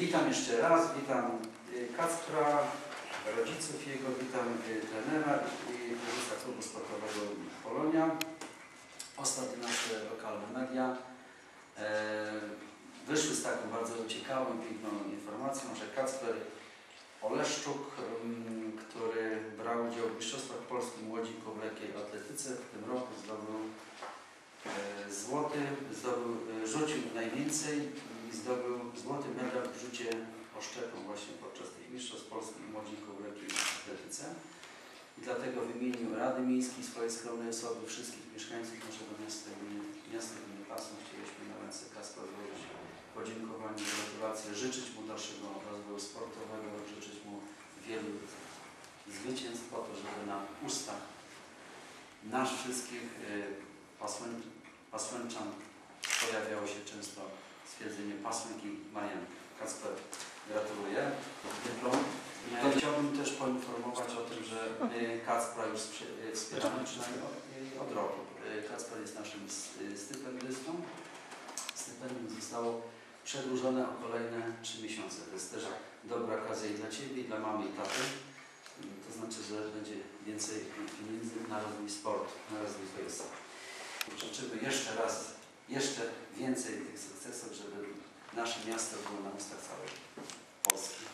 Witam jeszcze raz, witam y, Kacpra, rodziców jego, witam y, trenera i prezesa klubu sportowego Polonia. Ostatnie nasze lokalne media e, wyszły z taką bardzo ciekawą, piękną informacją, że Kacper Oleszczuk, który brał udział w Mistrzostwach Polski Młodzików w lekkiej atletyce w tym roku zdobył e, złoty, zdobył, e, rzucił najwięcej i zdobył złoty medal w rzucie oszczepą właśnie podczas tych Mistrzostw Polski Młodzików w lekkiej atletyce. I dlatego w imieniu Rady Miejskiej, swojej skromnej osoby, wszystkich mieszkańców naszego miasta, miasta gminy Pasą chcieliśmy na ręce Kaspra złożyć podziękowanie, gratulacje, życzyć mu dalszego rozwoju sportowego, życzyć mu wielu zwycięstw po to, żeby na ustach nas wszystkich y, pasłę, pasłęczan pojawiało się często stwierdzenie pasłynki Marian. Kacper, gratuluję. Dyplom. E, Chciałbym też poinformować o tym, że my Kacpra już y, wspieramy przynajmniej od, od roku. Y, Kacper jest naszym stypendystą. Stypendium zostało przedłużone o kolejne 3 miesiące. To jest też dobra okazja i dla Ciebie, i dla mamy i taty. Mm, To znaczy, że będzie więcej pieniędzy na rozwój sportu, na rozwój osoby. Życzymy jeszcze raz, jeszcze więcej tych sukcesów, żeby nasze miasto było na ustach całej Polski.